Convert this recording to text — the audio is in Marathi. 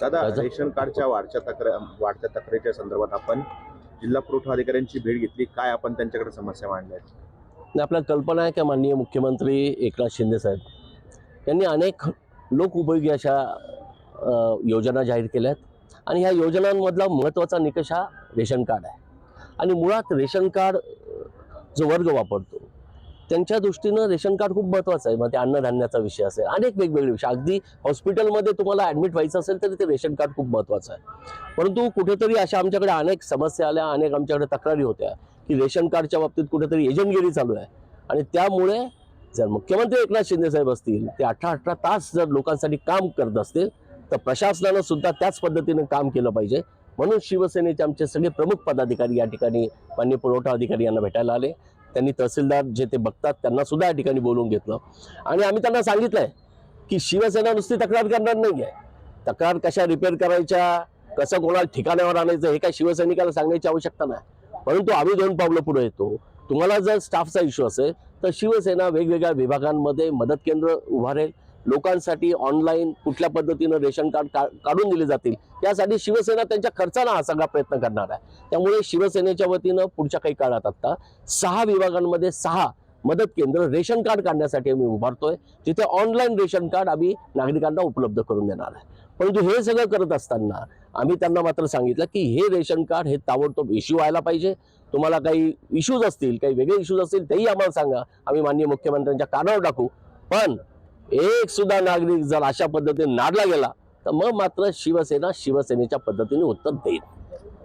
दादा रेशन कार्डच्या वाढच्या तक्रार वाढत्या तक्रारीच्या संदर्भात आपण जिल्हा पुरवठा अधिकाऱ्यांची भेट घेतली. काय आपण त्यांच्याकडे समस्या मांडल्या? आहेत? आपल्याला कल्पना आहे की माननीय मुख्यमंत्री एकनाथ शिंदे साहेब? यांनी अनेक लोकउपयोगी अशा योजना जाहीर केल्या आहेत आणि ह्या योजनांमधला महत्त्वाचा निकष हा रेशन कार्ड आहे. आणि मुळात रेशन कार्ड जो वर्ग वापरतो त्यांच्या दृष्टीनं रेशन कार्ड खूप महत्त्वाचं आहे. मग ते अन्नधान्याचा विषय असेल अनेक वेगवेगळे विषय. अगदी हॉस्पिटलमध्ये तुम्हाला ॲडमिट व्हायचं असेल तरी ते रेशन कार्ड खूप महत्त्वाचं आहे. परंतु कुठेतरी अशा आमच्याकडे अनेक समस्या आल्या अनेक आमच्याकडे तक्रारी होत्या की रेशन कार्डच्या बाबतीत कुठेतरी एजंटगिरी चालू आहे. आणि त्यामुळे जर मुख्यमंत्री एकनाथ शिंदे साहेब असतील ते अठरा अठरा तास जर लोकांसाठी काम करत असतील तर प्रशासनानं सुद्धा त्याच पद्धतीने काम केलं पाहिजे. म्हणून शिवसेनेचे आमचे सगळे प्रमुख पदाधिकारी या ठिकाणी माननीय पुरवठा अधिकारी यांना भेटायला आले. त्यांनी तहसीलदार जे ते बघतात त्यांना सुद्धा या ठिकाणी बोलवून घेतलं. आणि आम्ही त्यांना सांगितलंय की शिवसेना नुसती तक्रार करणार नाही आहे तक्रार कशा रिपेअर करायच्या कसं कोणाला ठिकाणावर आणायचं हे काय शिवसैनिकाला सांगण्याची आवश्यकता नाही. परंतु आम्ही दोन पावलं पुढे येतो. तुम्हाला जर स्टाफचा इश्यू असेल तर शिवसेना वेगवेगळ्या विभागांमध्ये मदत केंद्र उभारेल. लोकांसाठी ऑनलाईन कुठल्या पद्धतीनं रेशन कार्ड का काढून दिले जातील यासाठी शिवसेना त्यांच्या खर्चानं हा सगळा प्रयत्न करणार आहे. त्यामुळे शिवसेनेच्या वतीनं पुढच्या काही काळात आता सहा विभागांमध्ये सहा मदत केंद्र रेशन कार्ड काढण्यासाठी आम्ही उभारतोय. जिथे ऑनलाईन रेशन कार्ड आम्ही नागरिकांना उपलब्ध करून देणार आहे. परंतु हे सगळं करत असताना आम्ही त्यांना मात्र सांगितलं की हे रेशन कार्ड हे ताबडतोब इश्यू व्हायला पाहिजे. तुम्हाला काही इश्यूज असतील काही वेगळे इश्यूज असतील तेही आम्हाला सांगा. आम्ही माननीय मुख्यमंत्र्यांच्या कानावर टाकू. पण एक सुद्धा नागरिक जर अशा पद्धतीने नाडला गेला तर मग मात्र शिवसेना शिवसेनेच्या पद्धतीने उत्तर देईल.